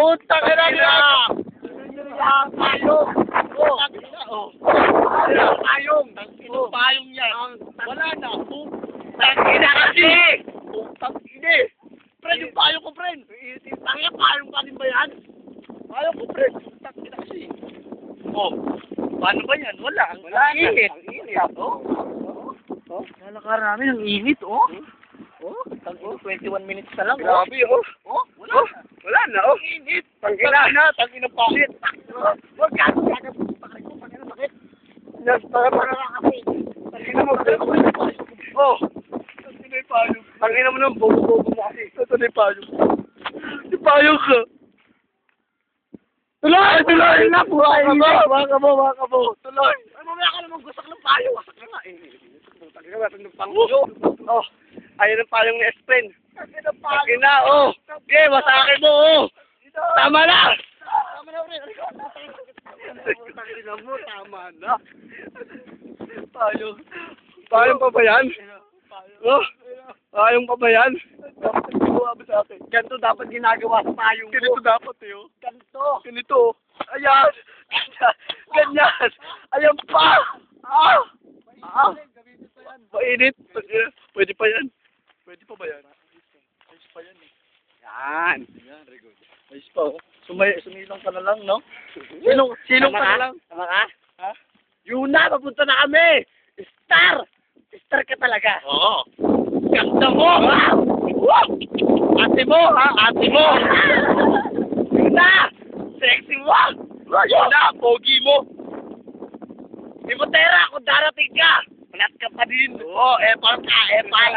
Puta ka na nila! Payong! Oh! Oh! Payong! Payong yan! Wala na! Tangina kasi! Putang! Friend, yung payong ko, friend! Tangina, payong ka din ba yan? Payong ko, friend! Ina kasi! Oh! Paano ba yan? Wala! Wala na! Init! Init! Oh! Oh! Lalakar namin, ang init, oh. Oh! Oh, 21 minutes na lang, oh. Grabe, oh! Oh! Wala Oh, na! wala na, oh. Init! Tangina na! Tangina pa! Shit! Huwag ka! Huwag ka! Pakay ko! Pakay na sakit! Yes, para para. Tangina mo! Tangina mo! Oh! Tangina yung payong! Tangina mo nang bobo-bobo mo kasi. Ito na yung payong! Yung payong ka! Tuloy! Tuloy! na, buhay Waka mo! na. Waka mo! Waka mo! Tuloy! Ay, mamaya ka naman gusto ng payong! Wasak na nga eh! Tangina mo, tangina pangyo. Oh! Ayun ang payong ni Espren. Tangina Tangina, oh. Okay, masakit mo, oh. Tama na. Tama na, pre! Tangina mo! Tama na! Payong! Payong pa ba yan? Oh, payong pa ba yan? Dapat nagawa mo sa akin. Ganito dapat ginagawa sa payong Ganito ko. dapat eh, oh. Ganito. Ganito. Ayan! Ganyan. Ayan pa. Ah. Ah. Mainit. Pwede pa yan. Pwede pa ba yan? Ayos pa yan eh. Yan. Yan, very good. Ayos pa oh. Sumay, sumilang ka na lang, no? Sinong, sinong ka na lang? Tama ka? Ha? Yun na, papunta na kami. Star. Star ka talaga. Oo. Ganda mo. Wow. Wow. Ate mo, ha? Ate mo! Yun na. Sexy mo. Yun na, pogi mo! Di mo tera kung darating ka. Flat ka pa din. Oo, oh, epal ka, epal.